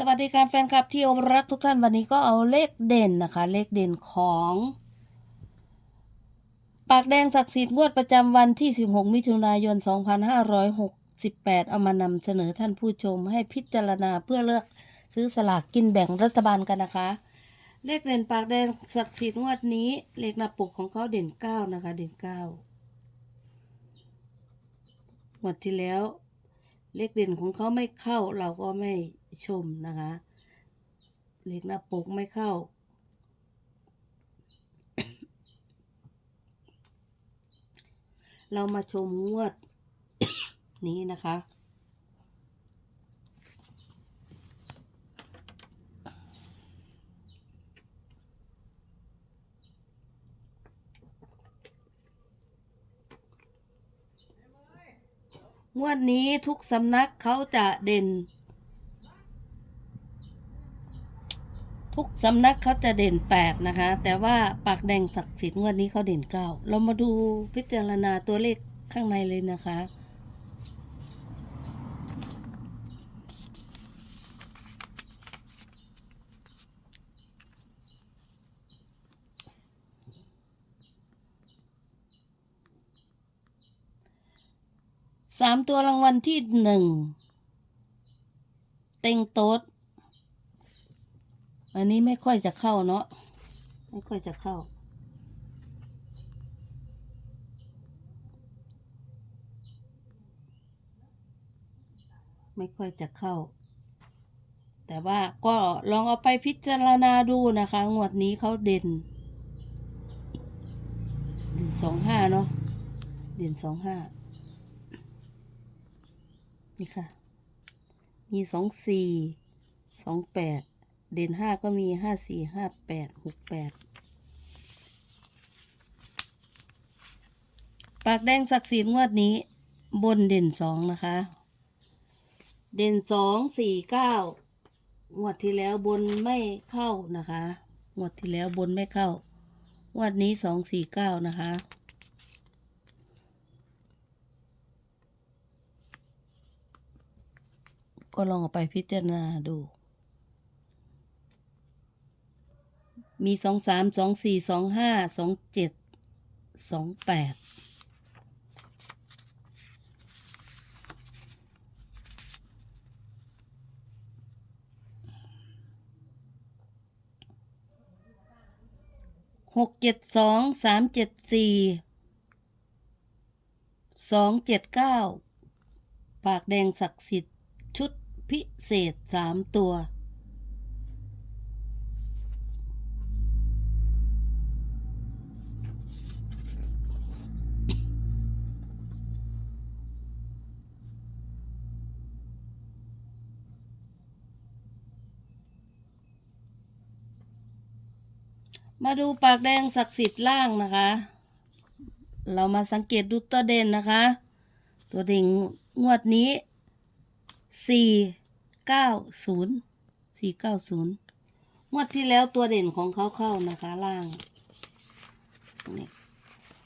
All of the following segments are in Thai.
สวัสดีค่ะแฟนคลับที่รักทุกท่านวันนี้ก็เอาเลขเด่นนะคะ เลขเด่นของ ปากแดงศักดิ์สิทธิ์งวดประจำวันที่ 16 มิถุนายน 2568 เอามานำเสนอท่านผู้ชมให้พิจารณาเพื่อเลือกซื้อสลากกินแบ่งรัฐบาลกันนะคะ เลขเด่นปากแดงศักดิ์สิทธิ์งวดนี้ เลขหน้าปกของเขาเด่น 9 นะคะ เด่น9งวดที่แล้ว เลขเด่นของเขาไม่เข้าเราก็ไม่ ชมนะคะ เลขหน้าปกไม่เข้า เรามาชมงวดนี้นะคะงวดนี้ทุกสำนักเขาจะเด่น ทุก สำนักเขาจะเด่นแปดนะคะ แต่ว่าปากแดงศักดิ์สิทธิ์งวดนี้เขาเด่นเก้าเรามาดูพิจารณาตัวเลขข้างในเลยนะคะ สามตัวรางวัลที่หนึ่ง เต็งโต๊ด อันนี้ไม่ค่อยจะเข้าเนาะไม่ค่อยจะเข้า ไม่ค่อยจะเข้า แต่ว่าก็ลองเอาไปพิจารณาดูนะคะ งวดนี้เขาเด่นเด่นสองห้าเนาะเด่นสองห้านี่ค่ะ มีสองสี่สองแปด เด่นห้าก็มีห้าสี่ห้าแปดหกแปดปากแดงศักดิ์สิทธิ์งวดนี้ บนเด่นสองนะคะ เด่นสองสี่เก้างวดที่แล้วบนไม่เข้านะคะงวดที่แล้วบนไม่เข้างวดนี้สองสี่เก้านะคะก็ลองเอาไปพิจารณาดู มีสองสามสองสี่สองห้าสองเจ็ดสองแปดหกเจ็ดสองสามเจ็ดสี่สองเจ็ดเก้าปากแดงศักดิ์สิทธิ์ชุดพิเศษสามตัว มาดูปากแดงศักดิ์สิทธิ์ล่างนะคะ เรามาสังเกตดูตัวเด่นนะคะ ตัวเด่นงวดนี้สี่เก้าศูนย์สี่เก้าศูนย์งวดที่แล้วตัวเด่นของเขาเข้านะคะล่างนี่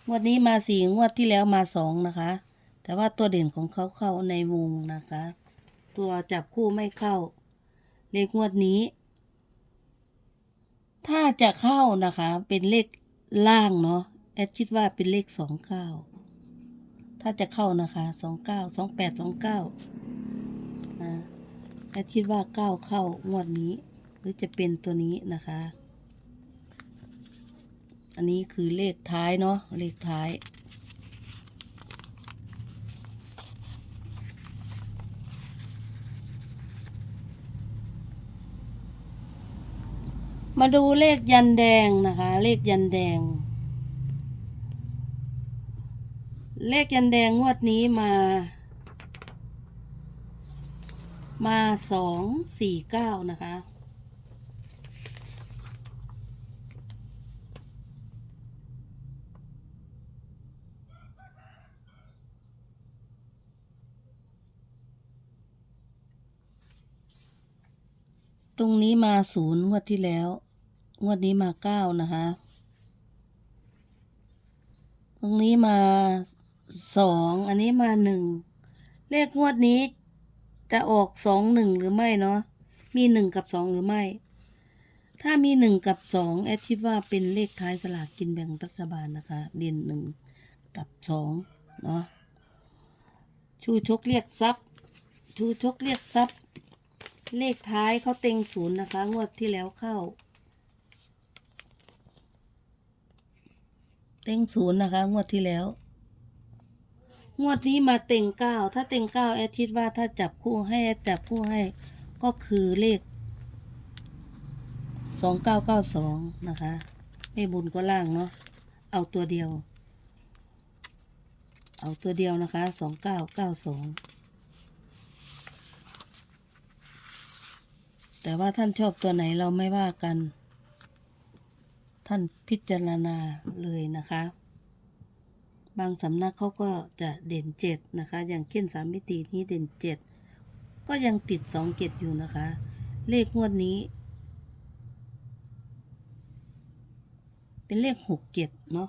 งวดนี้มาสี่งวดที่แล้วมาสองนะคะ แต่ว่าตัวเด่นของเขาเข้าในวงนะคะ ตัวจับคู่ไม่เข้า เลขงวดนี้ ถ้าจะเข้านะคะ เป็นเลขล่างเนาะแอดคิดว่าเป็นเลขสองเก้าถ้าจะเข้านะคะสองเก้าสองแปดสองเก้านะแอดคิดว่าเก้าเข้างวดนี้ หรือจะเป็นตัวนี้นะคะ อันนี้คือเลขท้ายเนาะเลขท้าย มาดูเลขยันแดงนะคะ เลขยันแดง เลขยันแดงงวดนี้มา มาสองสี่เก้านะคะตรงนี้มาศูนย์งวดที่แล้ว งวดนี้มาเก้านะคะ ตรงนี้มาสอง อันนี้มาหนึ่ง เลขงวดนี้จะออกสองหนึ่งหรือไม่เนาะ มีหนึ่งกับสองหรือไม่ ถ้ามีหนึ่งกับสองแอดคิดว่าเป็นเลขท้ายสลากกินแบ่งรัฐบาลนะคะ เด่นหนึ่งกับสองเนาะ ชูชกเรียกทรัพย์ ชูชกเรียกทรัพย์ เลขท้ายเขาเต็งศูนย์นะคะ งวดที่แล้วเข้า เต็งศูนย์นะคะ งวดที่แล้ว งวดนี้มาเต็งเก้าถ้าเต็งเก้าแอดคิดว่าถ้าจับคู่ให้แอดจับคู่ให้ ก็คือเลขสองเก้าเก้าสองนะคะไม่บุญก็ล่างเนาะเอาตัวเดียว เอาตัวเดียวนะคะสองเก้าเก้าสองแต่ว่าท่านชอบตัวไหนเราไม่ว่ากัน ท่านพิจารณาเลยนะคะ บางสำนักเขาก็จะเด่นเจ็ดนะคะ อย่างเช่นสามมิตินี้เด่นเจ็ดก็ยังติดสองเจ็ดอยู่นะคะ เลขงวดนี้ เป็นเลขหกเจ็ดเนาะ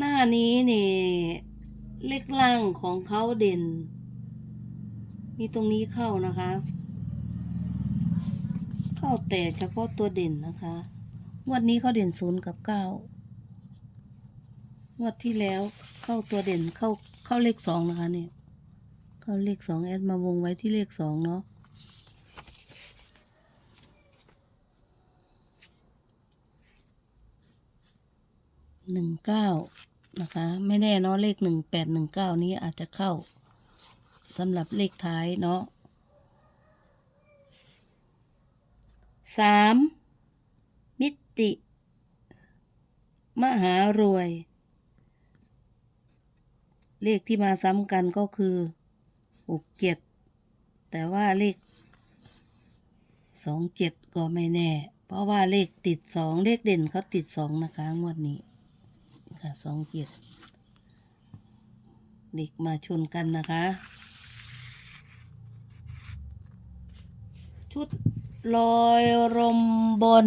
ห น้านี้เนี่ยเลขล่างของเขาเด่น มีตรงนี้เข้านะคะ เข้าแต่เฉพาะตัวเด่นนะคะงวดนี้เขาเด่นศูนย์กับเก้างวดที่แล้วเข้าตัวเด่นเข้าเข้าเลขสองนะคะเนี่ยเข้าเลขสองแอดมาวงไว้ที่เลขสองเนาะหนึ่งเก้า นะคะ ไม่แน่เนาะเลขหนึ่งแปดหนึ่งเก้านี้อาจจะเข้าสำหรับเลขท้ายเนาะสามมิติ มหารวย เลขที่มาซ้ำกันก็คือหกเจ็ดแต่ว่าเลขสองเจ็ดก็ไม่แน่ เพราะว่าเลขติดสองเลขเด่นเขาติดสองนะคะ งวดนี้ ค่ะสองเจ็ดเด็กมาชนกันนะคะ ชุดลอยรมบน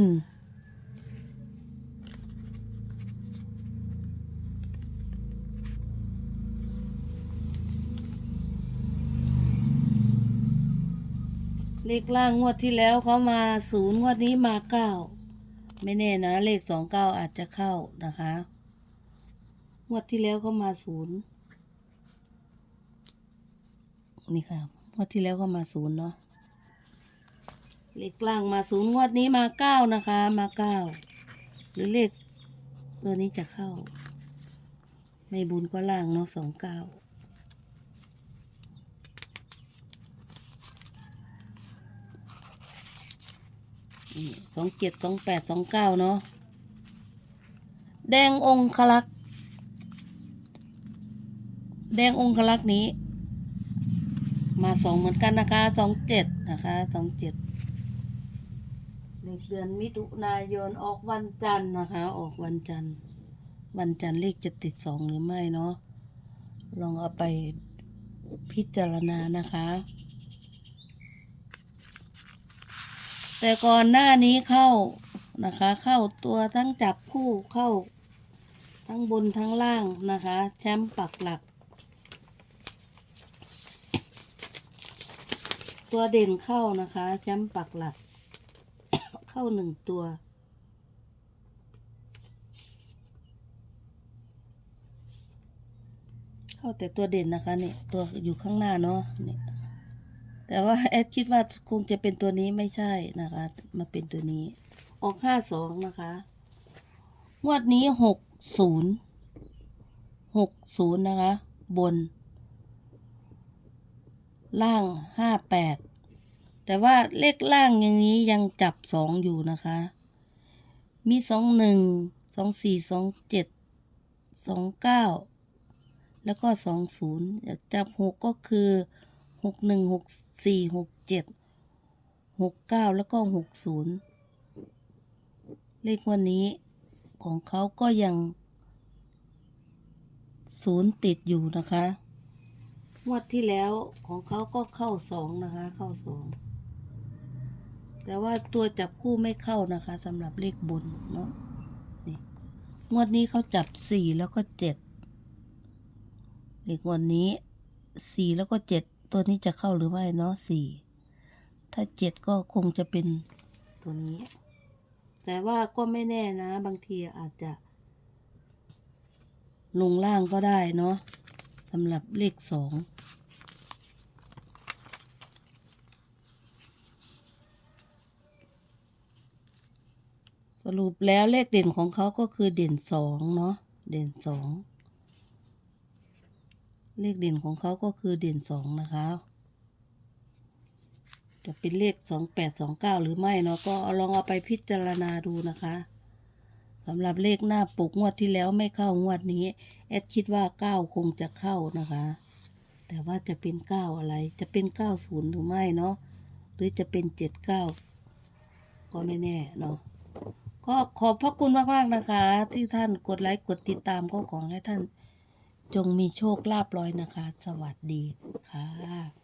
เลขล่างงวดที่แล้วเขามาศูนย์งวดนี้มาเก้าไม่แน่นะ เลขสองเก้าอาจจะเข้านะคะ วดที่แล้วเขามาศูนย์นี่ค่ะงวดที่แล้วเขามาศูนย์เนาะเลขล่างมาศูนย์งวดนี้มาเก้านะคะ มาเก้าหรือเลขตัวนี้จะเข้า ไม่บุญก็ล่างเนาะสองเก้าสองเจ็ดสองแปดสองเก้าเนาะแดงองคลักษ์ แดงองคลักษ์นี้ มาสองเหมือนกันนะคะสองเจ็ดนะคะสองเจ็ดเลขเดือนมิถุนายนออกวันจันทร์นะคะ ออกวันจันทร์วันจันทร์เลขจะติดสองหรือไม่เนาะลองเอาไปพิจารณานะคะ แต่ก่อนหน้านี้เข้านะคะ เข้าตัวทั้งจับคู่เข้า ทั้งบนทั้งล่างนะคะ แชมป์ปักหลัก ตัวเด่นเข้านะคะแชมป์ปักหลัก เข้าหนึ่งตัว เข้าแต่ตัวเด่นนะคะเนี่ยตัวอยู่ข้างหน้าเนาะเนี่ยแต่ว่าแอดคิดว่าคงจะเป็นตัวนี้ไม่ใช่นะคะ มาเป็นตัวนี้ ออกห้าสองนะคะงวดนี้หกศูนย์หกศูนย์นะคะ บน ล่างห้าแปดแต่ว่าเลขล่างอย่างนี้ยังจับสองอยู่นะคะ มีสองหนึ่งสองสี่สองเจ็ดสองเก้าแล้วก็สองศูนย์จับหกก็คือหกหนึ่งหกสี่หกเจ็ดหกเก้าแล้วก็หกศูนย์เลขวันนี้ของเขาก็ยังศูนย์ติดอยู่นะคะ งวดที่แล้วของเขาก็เข้าสองนะคะ เข้าสองแต่ว่าตัวจับคู่ไม่เข้านะคะสำหรับเลขบนเนาะนี่งวดนี้เขาจับสี่แล้วก็เจ็ดเลขงวดนี้สี่แล้วก็เจ็ดตัวนี้จะเข้าหรือไม่เนาะสี่ถ้าเจ็ดก็คงจะเป็นตัวนี้ แต่ว่าก็ไม่แน่นะ บางทีอาจจะลงล่างก็ได้เนาะ สำหรับเลขสองสรุปแล้วเลขเด่นของเขาก็คือเด่นสองเนาะเด่นสองเลขเด่นของเขาก็คือเด่นสองนะคะ จะเป็นเลขสองแปดสองเก้าหรือไม่เนาะก็ลองเอาไปพิจารณาดูนะคะ สำหรับเลขหน้าปกงวดที่แล้วไม่เข้างวดนี้แอดคิดว่าเก้าคงจะเข้านะคะ แต่ว่าจะเป็นเก้าอะไร จะเป็นเก้าศูนย์หรือไม่เนาะหรือจะเป็นเจ็ดเก้าก็ไม่แน่เนาะก็ขอบพระคุณมากๆนะคะ ที่ท่านกดไลค์กดติดตามก็ขอให้ท่านจงมีโชคลาภลอยนะคะ สวัสดีค่ะ